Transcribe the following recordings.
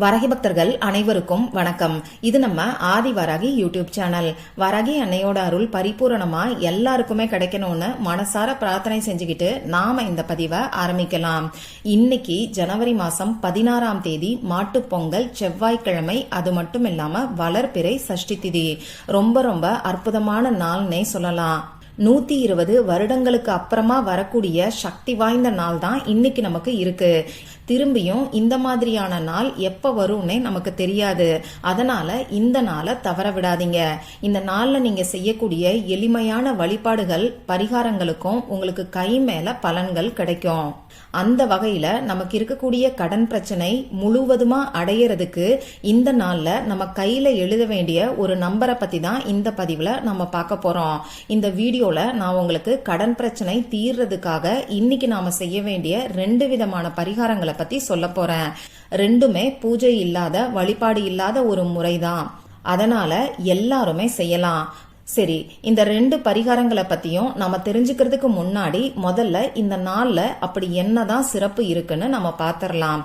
வரகி பக்தர்கள் அனைவருக்கும் வணக்கம். இது நம்ம ஆதி வராகி யூடியூப் சேனல். வரகி அன்னையோட அருள் பரிபூரணமா எல்லாருக்குமே கிடைக்கணும்னு மனசார பிரார்த்தனை செஞ்சுக்கிட்டு நாம இந்த பதிவை ஆரம்பிக்கலாம். இன்னைக்கு ஜனவரி மாசம் பதினாறாம் தேதி மாட்டுப் பொங்கல் செவ்வாய்க்கிழமை. அது மட்டும் இல்லாம வளர்பிறை சஷ்டி திதி. ரொம்ப ரொம்ப அற்புதமான நாள்னே சொல்லலாம். நூத்தி இருபது வருடங்களுக்கு அப்புறமா வரக்கூடிய சக்தி வாய்ந்த நாள் தான் இன்னைக்கு நமக்கு இருக்கு. திரும்பியும் இந்த மாதிரியான நாள் எப்ப வரும்னே நமக்கு தெரியாது. அதனால இந்த நாளை தவற விடாதீங்க. இந்த நாள்ல நீங்க செய்யக்கூடிய எளிமையான வழிபாடுகள் பரிகாரங்களுக்கும் உங்களுக்கு கை மேல பலன்கள் கிடைக்கும். அந்த வகையில நமக்கு இருக்கக்கூடிய கடன் பிரச்சனை முழுவதுமா அடையறதுக்கு இந்த நாள்ல நம்ம கையில எழுத வேண்டிய ஒரு நம்பரை பத்தி தான் இந்த பதிவுல நம்ம பார்க்க போறோம். இந்த வீடியோல நான் உங்களுக்கு கடன் பிரச்சனை தீர்றதுக்காக இன்னைக்கு நாம செய்ய வேண்டிய ரெண்டு விதமான பரிகாரங்களை பத்தி சொல்ல போறேன். ரெண்டுமே பூஜை இல்லாத வழிபாடு இல்லாத ஒரு முறைதான். அதனால எல்லாருமே செய்யலாம். சரி இந்த ரெண்டு பரிகாரங்களை பத்தியும் நம்ம தெரிஞ்சுக்கிறதுக்கு முன்னாடி முதல்ல இந்த நாள்ல அப்படி என்னதான் சிறப்பு இருக்குன்னு நம்ம பாத்திரலாம்.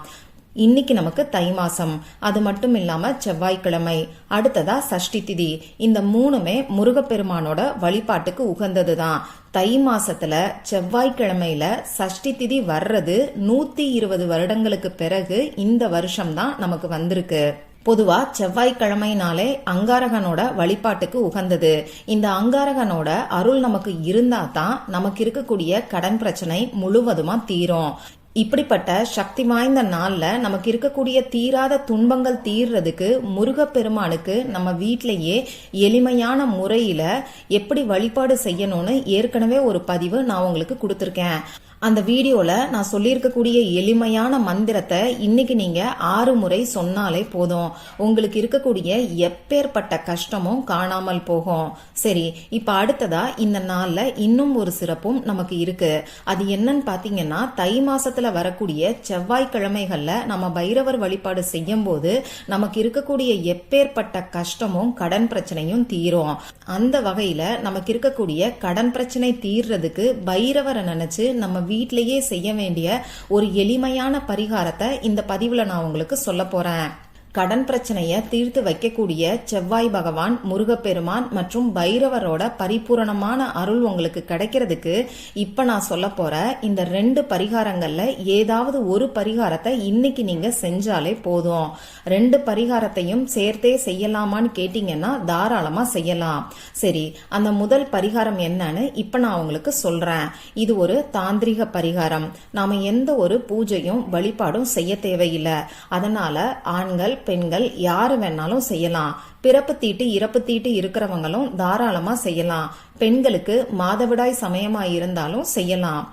இன்னைக்கு நமக்கு தை மாசம். அது மட்டும் இல்லாம செவ்வாய்க்கிழமை. அடுத்ததா சஷ்டி திதி. இந்த மூணுமே முருகப்பெருமானோட வழிபாட்டுக்கு உகந்ததுதான். தை மாசத்துல செவ்வாய்க்கிழமையில சஷ்டி திதி வர்றது நூத்தி இருபது வருடங்களுக்கு பிறகு இந்த வருஷம் தான் நமக்கு வந்திருக்கு. பொதுவா செவ்வாய்க்கிழமைனாலே அங்காரகனோட வழிபாட்டுக்கு உகந்தது. இந்த அங்காரகனோட அருள் நமக்கு இருந்தா தான் நமக்கு இருக்கக்கூடிய கடன் பிரச்சனை முழுவதுமா தீரும். இப்படிப்பட்ட சக்தி வாய்ந்த நாள்ல நமக்கு இருக்கக்கூடிய தீராத துன்பங்கள் தீர்றதுக்கு முருகப்பெருமானுக்கு நம்ம வீட்டிலேயே எளிமையான முறையில எப்படி வழிபாடு செய்யணும்னு ஏற்கனவே ஒரு பதிவு நான் உங்களுக்கு கொடுத்துருக்கேன். அந்த வீடியோல நான் சொல்லியிருக்கக்கூடிய எளிமையான மந்திரத்தை இன்னைக்கு நீங்க ஆறு முறை சொன்னாலே போதும். உங்களுக்கு இருக்கக்கூடிய எப்பேற்பட்ட கஷ்டமும் காணாமல் போகும். சரி இப்ப அடுத்ததா இந்த நாள்ல இன்னும் ஒரு சிறப்பும் நமக்கு இருக்கு. அது என்னன்னு பாத்தீங்கன்னா தை மாசத்துல வரக்கூடிய செவ்வாய்க்கிழமைகள்ல நம்ம பைரவர் வழிபாடு செய்யும் போது நமக்கு இருக்கக்கூடிய எப்பேற்பட்ட கஷ்டமும் கடன் பிரச்சனையும் தீரும். அந்த வகையில நமக்கு இருக்கக்கூடிய கடன் பிரச்சனை தீர்றதுக்கு பைரவரை நினைச்சு நம்ம வீட்டிலேயே செய்ய வேண்டிய ஒரு எளிமையான பரிகாரத்தை இந்த பதிவுல நான் உங்களுக்கு சொல்ல போறேன். கடன் பிரச்சனையை தீர்த்து வைக்கக்கூடிய செவ்வாய் பகவான் முருகப்பெருமான் மற்றும் பைரவரோட பரிபூரணமான அருள் உங்களுக்கு கிடைக்கிறதுக்கு இப்ப நான் சொல்ல போற இந்த ரெண்டு பரிகாரங்கள்ல ஏதாவது ஒரு பரிகாரத்தை இன்னைக்கு நீங்க செஞ்சாலே போதும். ரெண்டு பரிகாரத்தையும் சேர்த்தே செய்யலாமான்னு கேட்டீங்கன்னா தாராளமா செய்யலாம். சரி அந்த முதல் பரிகாரம் என்னன்னு இப்ப நான் உங்களுக்கு சொல்றேன். இது ஒரு தாந்திரிக பரிகாரம். நாம எந்த ஒரு பூஜையும் வழிபாடும் செய்ய தேவையில்லை. அதனால ஆண்கள் பெண்கள் யாரு வேணாலும் செய்யலாம். பிறப்பு தீட்டு இறப்பு தீட்டு இருக்கிறவங்களும் தாராளமா செய்யலாம். பெண்களுக்கு மாதவிடாய் சமயமா இருந்தாலும் செய்யலாம்.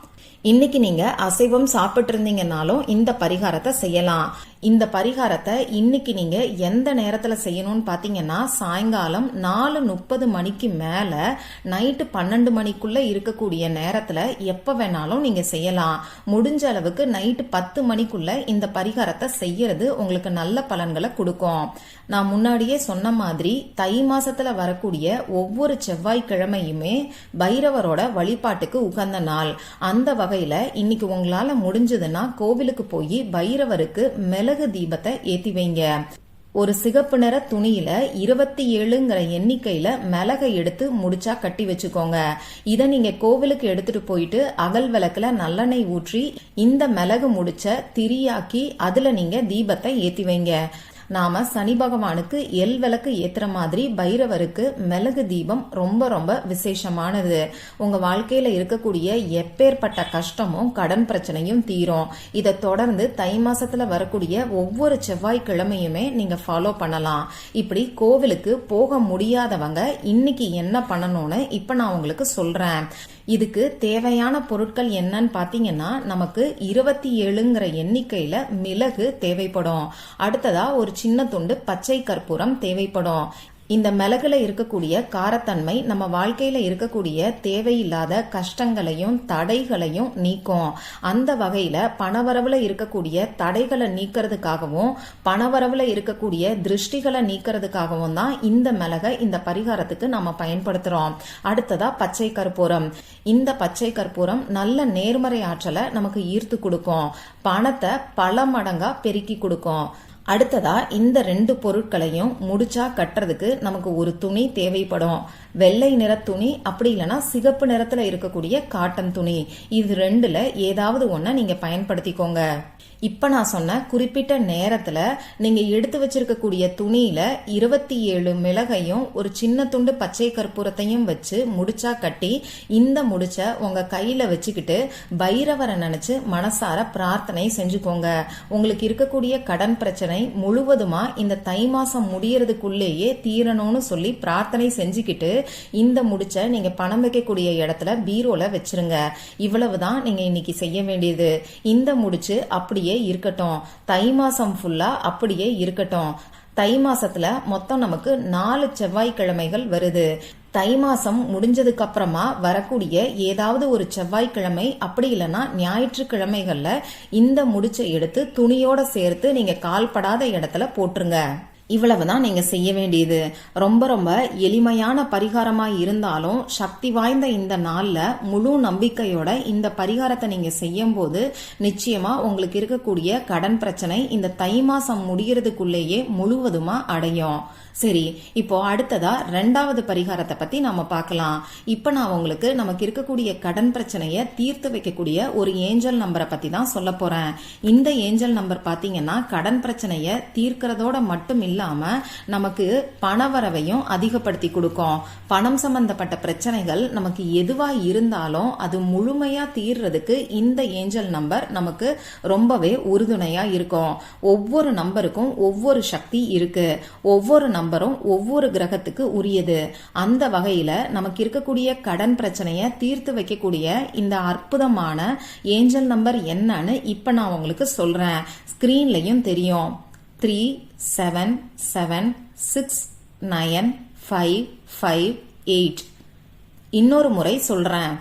இன்னைக்கு நீங்க அசைவம் சாப்பிட்டு இருந்தீங்கன்னாலும் இந்த பரிகாரத்தை செய்யலாம். இந்த பரிகாரத்தை இன்னைக்கு நீங்க எந்த நேரத்துல செய்யணும்னு பாத்தீங்கன்னா சாயங்காலம் நாலு முப்பது மணிக்கு மேல நைட்டு பன்னெண்டு மணிக்குள்ள இருக்கக்கூடிய நேரத்துல எப்ப வேணாலும் நீங்க செய்யலாம். முடிஞ்ச அளவுக்கு நைட்டு பத்து மணிக்குள்ள இந்த பரிகாரத்தை செய்யறது உங்களுக்கு நல்ல பலன்களை கொடுக்கும். நான் முன்னாடியே சொன்ன மாதிரி தை மாசத்துல வரக்கூடிய ஒவ்வொரு செவ்வாய்க்கிழமையுமே பைரவரோட வழிபாட்டுக்கு உகந்த நாள். அந்த வகையில இன்னைக்கு உங்களால முடிஞ்சதுன்னா கோவிலுக்கு போய் பைரவருக்கு மிளகு தீபத்தை ஏத்தி வைங்க. ஒரு சிகப்பு நிற துணியில இருபத்தி ஏழுங்கிற எண்ணிக்கையில மிளகை எடுத்து முடிச்சா கட்டி வச்சுக்கோங்க. இதை நீங்க கோவிலுக்கு எடுத்துட்டு போயிட்டு அகல் விளக்குல நல்லெண்ணெய் ஊற்றி இந்த மிளகு முடிச்ச திரியாக்கி அதுல நீங்க தீபத்தை ஏத்தி வைங்க. நாம சனி பகவானுக்கு எல் விளக்கு ஏத்துற மாதிரி பைரவருக்கு மிளகு தீபம் ரொம்ப ரொம்ப விசேஷமானது. உங்க வாழ்க்கையில இருக்கக்கூடிய எப்பேற்பட்ட கஷ்டமும் கடன் பிரச்சனையும் தீரும். இதை தொடர்ந்து தை மாசத்துல வரக்கூடிய ஒவ்வொரு செவ்வாய்க்கிழமையுமே நீங்க ஃபாலோ பண்ணலாம். இப்படி கோவிலுக்கு போக முடியாதவங்க இன்னைக்கு என்ன பண்ணணும்னு இப்ப நான் உங்களுக்கு சொல்றேன். இதுக்கு தேவையான பொருட்கள் என்னன்னு பார்த்தீங்கன்னா நமக்கு இருபத்தி ஏழுங்கிற எண்ணிக்கையில மிளகு தேவைப்படும். அடுத்ததா ஒரு சின்ன துண்டு பச்சை கற்பூரம் தேவைப்படும். இந்த மிளகுல இருக்கக்கூடிய காரத்தன்மை நம்ம வாழ்க்கையில இருக்கக்கூடிய தேவையில்லாத கஷ்டங்களையும் தடைகளையும் நீக்கும். அந்த வகையில பணவரவுல இருக்கக்கூடிய தடைகளை நீக்கிறதுக்காகவும் பணவரவுல இருக்கக்கூடிய திருஷ்டிகளை நீக்கிறதுக்காகவும் தான் இந்த மிளகை இந்த பரிகாரத்துக்கு நம்ம பயன்படுத்துறோம். அடுத்ததா பச்சை கற்பூரம். இந்த பச்சை கற்பூரம் நல்ல நேர்மறை ஆற்றலை நமக்கு ஈர்த்து கொடுக்கும். பணத்தை பல மடங்கா பெருக்கி கொடுக்கும். அடுத்ததா இந்த ரெண்டு பொருட்களையும் முடிச்சா கட்டுறதுக்கு நமக்கு ஒரு துணி தேவைப்படும். வெள்ளை நிற துணி அப்படி இல்லைன்னா சிகப்பு நிறத்துல இருக்கக்கூடிய காட்டன் துணி. இது ரெண்டுல ஏதாவது ஒன்றை நீங்க பயன்படுத்திக்கோங்க. இப்போ நான் சொன்ன குறிப்பிட்ட நேரத்தில் நீங்கள் எடுத்து வச்சிருக்கக்கூடிய துணியில இருபத்தி ஏழு மிளகையும் ஒரு சின்ன துண்டு பச்சை கற்பூரத்தையும் வச்சு முடிச்சா கட்டி இந்த முடிச்ச உங்க கையில வச்சுக்கிட்டு பைரவரை நினைச்சு மனசார பிரார்த்தனை செஞ்சுக்கோங்க. உங்களுக்கு இருக்கக்கூடிய கடன் பிரச்சனை முழுவதுமா இந்த தை மாசம் முடியறதுக்குள்ளேயே தீரணும்னு சொல்லி பிரார்த்தனை செஞ்சுக்கிட்டு இந்த முடிச்ச நீங்க பணம் வைக்கக்கூடிய இடத்துல பீரோல வச்சிருங்க. இவ்வளவுதான் நீங்க இன்னைக்கு செய்ய வேண்டியது. இந்த முடிச்சு அப்படியே இருக்கட்டும். தை மாசம் ஃபுல்லா அப்படியே இருக்கட்டும். தை மாசத்துல மொத்தம் நமக்கு நாலு செவ்வாய்க்கிழமைகள் வருது. தை மாசம் முடிஞ்சதுக்கு அப்புறமா வரக்கூடிய ஏதாவது ஒரு செவ்வாய்க்கிழமை அப்படி இல்லைன்னா ஞாயிற்றுக்கிழமைகள்ல இந்த முடிச்சை எடுத்து துணியோட சேர்த்து நீங்க கால்படாத இடத்துல போட்டுருங்க. இவ்வளவுதான் நீங்க செய்ய வேண்டியது. ரொம்ப ரொம்ப எளிமையான பரிகாரமா இருந்தாலும் சக்தி வாய்ந்த இந்த நாள்ல முழு நம்பிக்கையோட இந்த பரிகாரத்தை நீங்க செய்யும் போது நிச்சயமா உங்களுக்கு இருக்கக்கூடிய கடன் பிரச்சனை இந்த தை மாசம் முடிகிறதுக்குள்ளேயே முழுவதுமா அடையும். சரி இப்போ அடுத்ததா ரெண்டாவது பரிகாரத்தை பத்தி நாம பார்க்கலாம். இப்ப நான் உங்களுக்கு நமக்கு இருக்கக்கூடிய கடன் பிரச்சனையை தீர்த்து வைக்கக்கூடிய ஒரு ஏஞ்சல் நம்பரை பத்தி தான் சொல்ல போறேன். இந்த ஏஞ்சல் நம்பர் பாத்தீங்கன்னா கடன் பிரச்சனையை தீர்க்கிறதோட மட்டும் இல்லை இல்லாம நமக்கு பணவரவையும் அதிகப்படுத்தி கொடுக்கும். பணம் சம்பந்தப்பட்ட பிரச்சனைகள் நமக்கு எதுவா இருந்தாலும் அது முழுமையா தீர்றதுக்கு இந்த ஏஞ்சல் நம்பர் நமக்கு ரொம்பவே உறுதுணையா இருக்கும். ஒவ்வொரு நம்பருக்கும் ஒவ்வொரு சக்தி இருக்கு. ஒவ்வொரு நம்பரும் ஒவ்வொரு கிரகத்துக்கு உரியது. அந்த வகையில நமக்கு இருக்கக்கூடிய கடன் பிரச்சனையை தீர்த்து வைக்கக்கூடிய இந்த அற்புதமான ஏஞ்சல் நம்பர் என்னன்னு இப்ப நான் உங்களுக்கு சொல்றேன். ஸ்கிரீன்லயும் தெரியும். Three seven seven six nine five five eight இன்னொரு முறை சொல்கிறேன்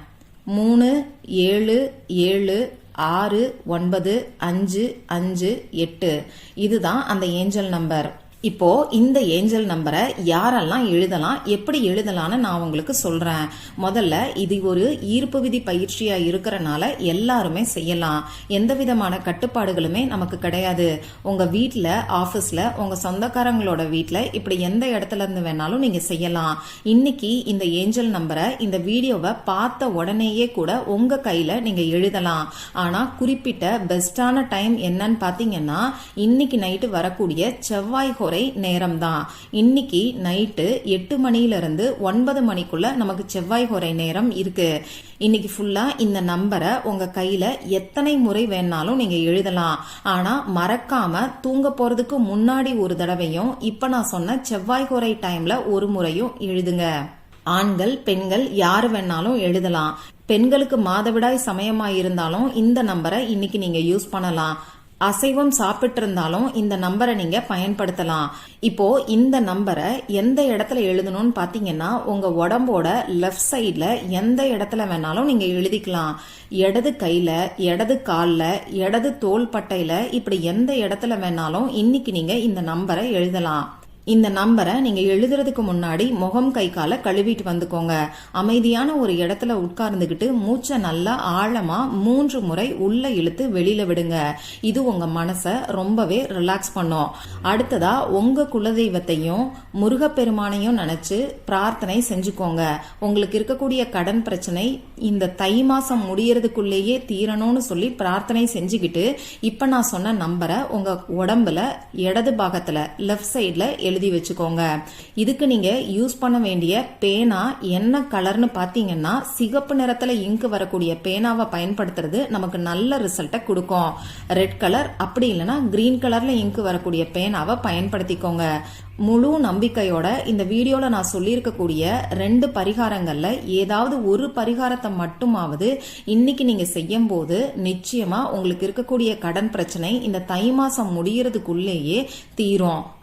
மூணு ஏழு ஏழு ஆறு ஒன்பது அஞ்சு அஞ்சு எட்டு. இதுதான் அந்த ஏஞ்சல் நம்பர். இப்போ இந்த ஏஞ்சல் நம்பரை யாரெல்லாம் எழுதலாம் எப்படி எழுதலாம்னு நான் உங்களுக்கு சொல்றேன். முதல்ல இது ஒரு ஈர்ப்பு விதி பயிற்சியா இருக்கிறனால எல்லாருமே செய்யலாம். எந்த விதமான கட்டுப்பாடுகளுமே நமக்கு கிடையாது. உங்க வீட்டில் ஆபீஸ்ல உங்க சொந்தக்காரங்களோட வீட்டில் இப்படி எந்த இடத்துல இருந்து வேணாலும் நீங்க செய்யலாம். இன்னைக்கு இந்த ஏஞ்சல் நம்பரை இந்த வீடியோவை பார்த்த உடனேயே கூட உங்க கையில நீங்க எழுதலாம். ஆனா குறிப்பிட்ட பெஸ்டான டைம் என்னன்னு பாத்தீங்கன்னா இன்னைக்கு நைட்டு வரக்கூடிய செவ்வாய் குறை நேரம்தான். இன்னைக்கு நைட்டு எட்டு மணியிலிருந்து ஒன்பது மணிக்குள்ள நமக்கு செவ்வாய் குறை நேரம் இருக்கு. இன்னைக்கு ஃபுல்லா இந்த நம்பரை உங்க கையில எத்தனை முறை வேணாலும் நீங்க எழுதலாம். ஆனா மறக்காம தூங்க போறதுக்கு முன்னாடி ஒரு தடவையும் இப்ப நான் சொன்ன செவ்வாய் குறை டைம்ல ஒரு முறையும் எழுதுங்க. ஆண்கள் பெண்கள் யாரு வேணாலும் எழுதலாம். பெண்களுக்கு மாதவிடாய் சமயமா இருந்தாலும் இந்த நம்பரை இன்னைக்கு நீங்க யூஸ் பண்ணலாம். அசைவம் சாப்பிட்டு இருந்தாலும் இந்த நம்பரை நீங்க பயன்படுத்தலாம். இப்போ இந்த நம்பரை எந்த இடத்துல எழுதணும்னு பாத்தீங்கன்னா உங்க உடம்போட லெஃப்ட் சைட்ல எந்த இடத்துல வேணாலும் நீங்க எழுதிக்கலாம். இடது கையில இடது கால்ல இடது தோல் பட்டையில இப்படி எந்த இடத்துல வேணாலும் இன்னைக்கு நீங்க இந்த நம்பரை எழுதலாம். இந்த நம்பரை நீங்க எழுதுறதுக்கு முன்னாடி முகம் கை காலை கழுவிட்டு வந்துக்கோங்க. அமைதியான ஒரு இடத்துல உட்கார்ந்துகிட்டு மூச்சை நல்லா ஆழமா மூன்று முறை உள்ள இழுத்து வெளியில விடுங்க. இது உங்க மனசை ரொம்பவே ரிலாக்ஸ் பண்ணும். அடுத்ததா உங்க குலதெய்வத்தையும் முருகப்பெருமானையும் நினைச்சு பிரார்த்தனை செஞ்சுக்கோங்க. உங்களுக்கு இருக்கக்கூடிய கடன் பிரச்சனை இந்த தை மாசம் முடியறதுக்குள்ளேயே தீரணும்னு சொல்லி பிரார்த்தனை செஞ்சுக்கிட்டு இப்ப நான் சொன்ன நம்பரை உங்க உடம்புல இடது பாகத்துல லெஃப்ட் சைட்ல எழுதி வச்சுக்கோங்க. இதுக்கு நீங்க யூஸ் பண்ண வேண்டிய பேனா என்ன கலர்னு பாத்தீங்கன்னா சிகப்பு நிறத்துல இங்கு வரக்கூடிய பேனாவை பயன்படுத்துறது நமக்கு நல்ல ரிசல்ட்டை கொடுக்கும். ரெட் கலர் அப்படி இல்லைன்னா கிரீன் கலர்ல இங்கு வரக்கூடிய பேனாவை பயன்படுத்திக்கோங்க. முழு நம்பிக்கையோட இந்த வீடியோல நான் சொல்லியிருக்கக்கூடிய ரெண்டு பரிகாரங்கள்ல ஏதாவது ஒரு பரிகாரத்தை மட்டுமாவது இன்னைக்கு நீங்க செய்யும் போது நிச்சயமா உங்களுக்கு இருக்கக்கூடிய கடன் பிரச்சனை இந்த தை மாசம் முடியறதுக்குள்ளேயே தீரும்.